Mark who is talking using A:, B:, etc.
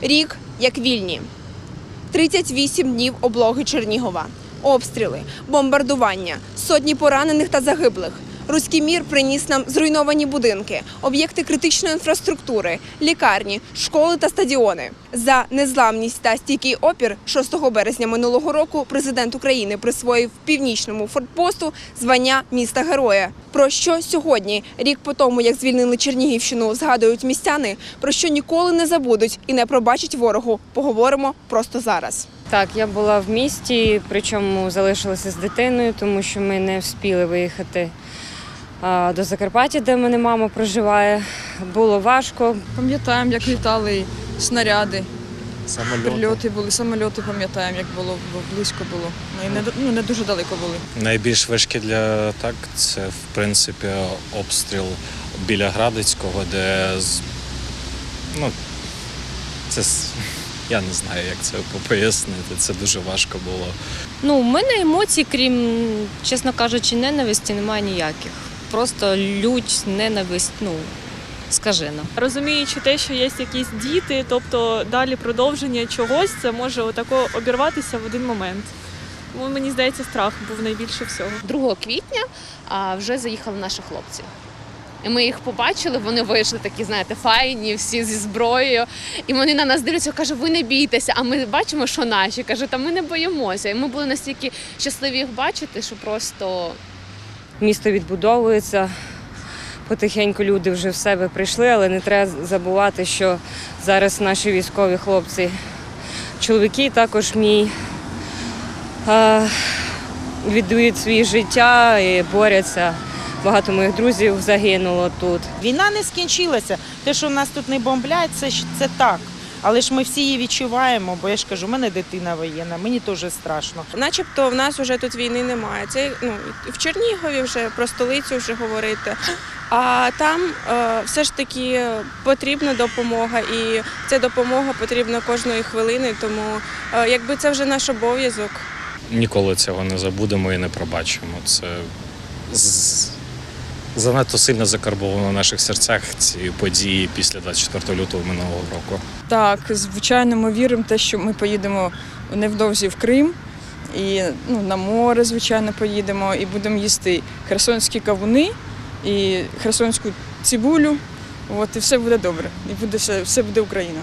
A: Рік як вільні. 38 днів облоги Чернігова, обстріли, бомбардування, сотні поранених та загиблих. Руський мір приніс нам зруйновані будинки, об'єкти критичної інфраструктури, лікарні, школи та стадіони. За незламність та стійкий опір 6 березня минулого року президент України присвоїв північному фортпосту звання міста героя. Про що сьогодні, рік по тому, як звільнили Чернігівщину, згадують містяни, про що ніколи не забудуть і не пробачать ворогу. Поговоримо просто зараз.
B: Так, я була в місті, причому залишилася з дитиною, тому що ми не встигли виїхати до Закарпаття, де в мене мама проживає. Було важко.
C: Пам'ятаємо, як літали снаряди,
D: Самольоти.
C: прильоти були, самольоти пам'ятаємо, як було бо близько було. Ми не, ну, не дуже далеко були.
D: Найбільш важкі для так це в принципі обстріл біля Градицького, де з- ну, це я не знаю, як це пояснити. Це дуже важко було.
E: Ну, у мене емоцій, крім, чесно кажучи, ненависті, немає ніяких. Просто лють, ненависть, ну, скажена.
F: розуміючи те, що є якісь діти, тобто далі продовження чогось, це може отако обірватися в один момент. Тому мені здається, страх був найбільше всього.
G: 2 квітня а, вже заїхали наші хлопці. І ми їх побачили, вони вийшли такі, знаєте, файні, всі зі зброєю. І вони на нас дивляться, каже, ви не бійтеся. А ми бачимо, що наші. Каже, та ми не боїмося. І ми були настільки щасливі їх бачити, що просто
B: Місто відбудовується. Потихеньку люди вже в себе прийшли, але не треба забувати, що зараз наші військові хлопці, чоловіки також мій, віддають своє життя і борються. Багато моїх друзів загинуло тут.
H: Війна не скінчилася. Те, що нас тут не бомблять, це, це так. Але ж ми всі її відчуваємо, бо я ж кажу, у мене дитина воєнна, мені теж страшно.
A: Начебто в нас вже тут війни немає. Це ну в Чернігові вже про столицю вже говорити. А там е, все ж таки потрібна допомога, і ця допомога потрібна кожної хвилини. Тому е, якби це вже наш обов'язок.
D: Ніколи цього не забудемо і не пробачимо. Це з- занадто сильно закарбовано в наших серцях ці події після 24 лютого минулого року.
C: Так, звичайно, ми віримо в те, що ми поїдемо невдовзі в Крим. І ну, на море, звичайно, поїдемо, і будемо їсти херсонські кавуни і херсонську цибулю. От і все буде добре. І буде все, все буде Україна.